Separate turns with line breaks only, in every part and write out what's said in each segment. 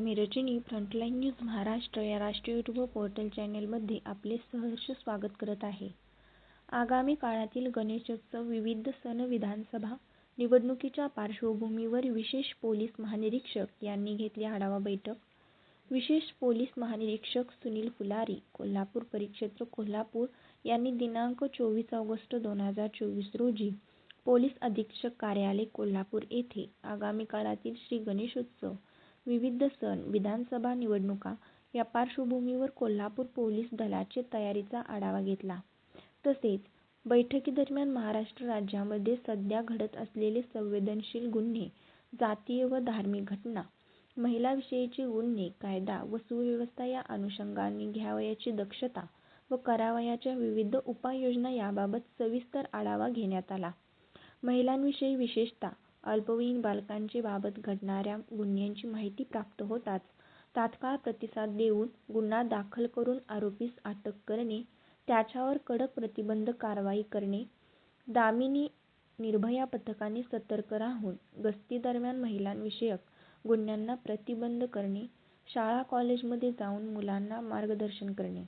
Frontline news Maharashtra या राष्ट्रीय YouTube portal चॅनेलमध्ये आपले सहर्ष स्वागत करत आहे. आगामी काळातील गणेशोत्सव, विविध सण, विधानसभा निवडणुकीच्या पार्श्वभूमीवर विशेष पोलीस महानिरीक्षक यांनी घेतली आढावा बैठक. विशेष पोलीस महानिरीक्षक सुनील फुलारी, कोल्हापूर परिक्षेत्र कोल्हापूर यांनी दिनांक चोवीस ऑगस्ट दोन हजार चोवीस रोजी पोलीस अधीक्षक कार्यालय कोल्हापूर येथे आगामी काळातील श्री गणेशोत्सव, विविध सण, विधानसभा निवडणुका या पार्श्वभूमीवर कोल्हापूर पोलीस दलाचे तयारीचा आढावा घेतला. तसेच बैठकीदरम्यान महाराष्ट्र राज्यामध्ये सध्या घडत असलेले संवेदनशील गुन्हे, जातीय व धार्मिक घटना, महिलांविषयीचे गुन्हे, कायदा व सुव्यवस्था या अनुषंगाने घ्यावयाची दक्षता व करावयाच्या विविध उपाययोजना याबाबत सविस्तर आढावा घेण्यात आला. महिलांविषयी विशेषतः अल्पवयीन बालकांचे बाबत घडणाऱ्या गुन्ह्यांची माहिती प्राप्त होताच तात्काळ प्रतिसाद देऊन गुन्हा दाखल करून आरोपीस अटक करणे, त्याच्यावर कडक प्रतिबंधक कारवाई करणे, दामिनी निर्भया पथकाने सतर्क राहून गस्तीदरम्यान महिलाविषयक गुन्ह्यांना प्रतिबंध करणे, शाळा कॉलेजमध्ये जाऊन मुलांना मार्गदर्शन करणे,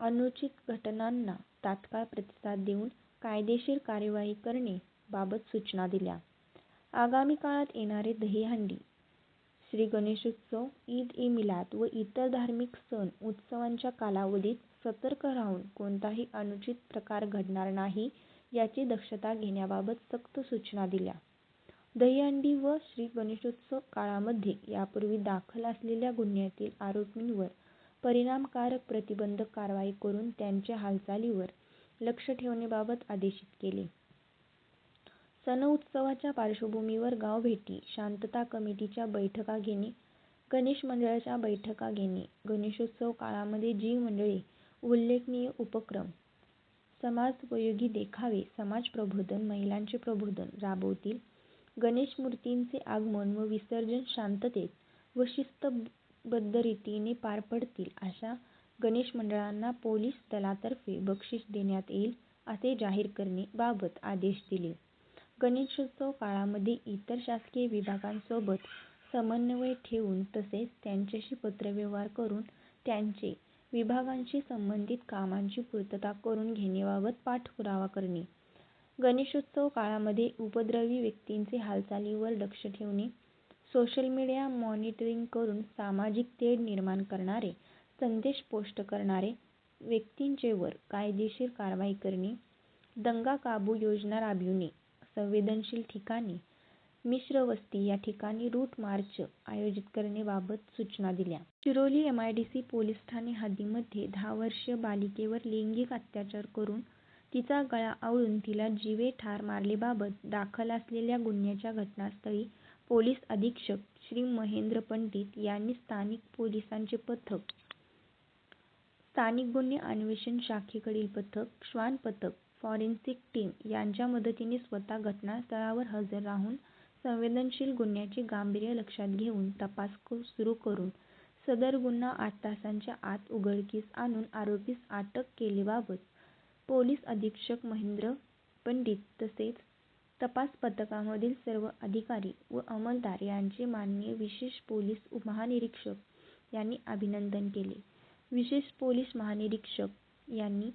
अनुचित घटनांना तात्काळ प्रतिसाद देऊन कायदेशीर कार्यवाही करणे बाबत सूचना दिल्या. आगामी काळात येणारे दहीहंडी, श्री गणेशोत्सव, ईद-ए-मिलाद व इतर धार्मिक सण उत्सवांच्या कालावधीत सतर्क राहून कोणताही अनुचित प्रकार घडणार नाही याची दक्षता घेण्याबाबत सक्त सूचना दिल्या. दहीहंडी व श्री गणेशोत्सव काळामध्ये यापूर्वी दाखल असलेल्या गुन्ह्यातील आरोपींवर परिणामकारक प्रतिबंधक कारवाई करून त्यांच्या हालचालीवर लक्ष ठेवण्याबाबत आदेशित केले. सण-उत्सवाच्या पार्श्वभूमीवर गावभेटी, शांतता कमिटीच्या बैठका घेणे, गणेश मंडळाच्या बैठका घेणे, गणेशोत्सव काळामध्ये जी मंडळे उल्लेखनीय उपक्रम, समाजोपयोगी देखावे, समाज प्रबोधन, महिलांचे प्रबोधन राबवतील, गणेश मूर्तींचे आगमन व विसर्जन शांततेत व शिस्तबद्ध रीतीने पार पडतील अशा गणेश मंडळांना पोलीस दलातर्फे बक्षीस देण्यात येईल असे जाहीर करणे बाबत आदेश दिले. गणेशोत्सव काळामध्ये इतर शासकीय विभागांसोबत समन्वय ठेवून तसेच त्यांच्याशी पत्रव्यवहार करून त्यांचे विभागांशी संबंधित कामांची पूर्तता करून घेण्याबाबत पाठपुरावा करणे, गणेशोत्सव काळामध्ये उपद्रवी व्यक्तींचे हालचालींवर लक्ष ठेवणे, सोशल मीडिया मॉनिटरिंग करून सामाजिक तेढ निर्माण करणारे संदेश पोस्ट करणारे व्यक्तींचेवर कायदेशीर कारवाई करणे, दंगा-काबू योजना राबविणे, संवेदनशील ठिकाणी, मिश्र वस्ती या ठिकाणी रूट मार्च आयोजित करण्याबाबत सूचना दिल्या. शिरोली एमआयडीसी पोलीस ठाणे हद्दीमध्ये दहा वर्षीय बालिकेवर लैंगिक अत्याचार करून तिचा गळा आवळून तिला जीवे ठार मारल्याबाबत दाखल असलेल्या गुन्ह्याच्या घटनास्थळी पोलीस अधीक्षक श्री. महेंद्र पंडित यांनी स्थानिक पोलिसांचे पथक, स्थानिक गुन्हे अन्वेषण शाखेकडील पथक, श्वान पथक, फॉरेन्सिक टीम यांच्या मदतीने स्वतः घटनास्थळावर हजर राहून संवेदनशील गुन्ह्याचे गांभीर्य लक्षात घेऊन तपास सुरू करून सदर गुन्हा आठ तासांच्या आत उघडकीस आणून आरोपीस अटक केल्याबाबत पोलीस अधीक्षक महेंद्र पंडित तसेच तपास पथकामधील सर्व अधिकारी व अंमलदार यांचे माननीय विशेष पोलीस महानिरीक्षक यांनी अभिनंदन केले. विशेष पोलीस महानिरीक्षक यांनी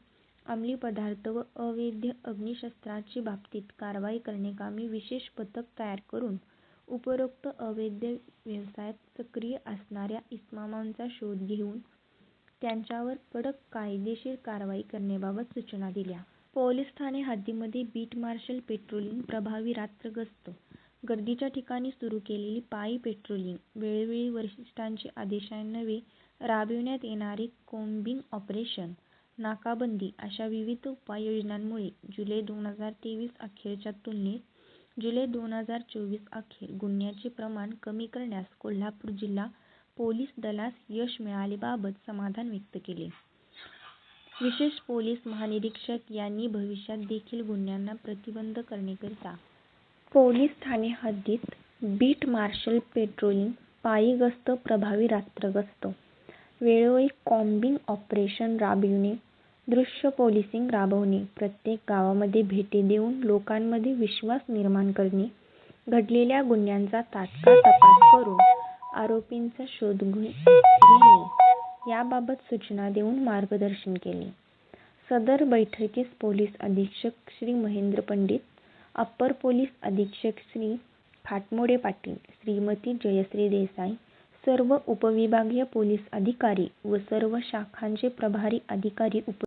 अंमली पदार्थ व अवैध अग्निशस्त्रांची बाबतीत कारवाई करण्याकामी विशेष पथक तयार करून उपरोक्त अवैध व्यवसायात सक्रिय असणाऱ्या इसमामांचा शोध घेऊन त्यांच्यावर कडक कायदेशीर कारवाई करण्याबाबत सूचना दिल्या. पोलीस ठाणे हद्दीमध्ये बीट मार्शल पेट्रोलिंग प्रभावी रात्र गस्त, गर्दीच्या ठिकाणी सुरू केलेली पायी पेट्रोलिंग, वेळोवेळी वरिष्ठांच्या आदेशान्वये राबविण्यात येणारे कोम्बिंग ऑपरेशन, नाकाबंदी अशा विविध उपाययोजनांमुळे जुलै दोन हजार तेवीस अखेरच्या तुलनेत जुलै दोन हजार चोवीस अखेर गुन्ह्यांचे प्रमाण कमी करण्यास कोल्हापूर जिल्हा पोलीस दलास यश मिळाल्याबाबत समाधान व्यक्त केले. विशेष पोलीस महानिरीक्षक यांनी भविष्यात देखील गुन्ह्यांना प्रतिबंध करण्याकरिता पोलीस ठाणे हद्दीत बीट मार्शल पेट्रोलिंग, पायी गस्त, प्रभावी रात्र गस्त, वेळोवेळी कॉम्बिंग ऑपरेशन राबविणे, दृश्य पोलिसिंग राबवणे, प्रत्येक गावामध्ये भेटी देऊन लोकांमध्ये विश्वास निर्माण करणे, घडलेल्या गुन्ह्यांचा तात्काळ तपास करून आरोपींचा शोध घेणे याबाबत सूचना देऊन मार्गदर्शन केले. सदर बैठकीस पोलीस अधीक्षक श्री. महेंद्र पंडित, अप्पर पोलीस अधीक्षक श्री. खाटमोडे पाटील, श्रीमती जयश्री देसाई, सर्व उपविभागीय पोलीस अधिकारी व सर्व शाखांचे प्रभारी अधिकारी उपस्थित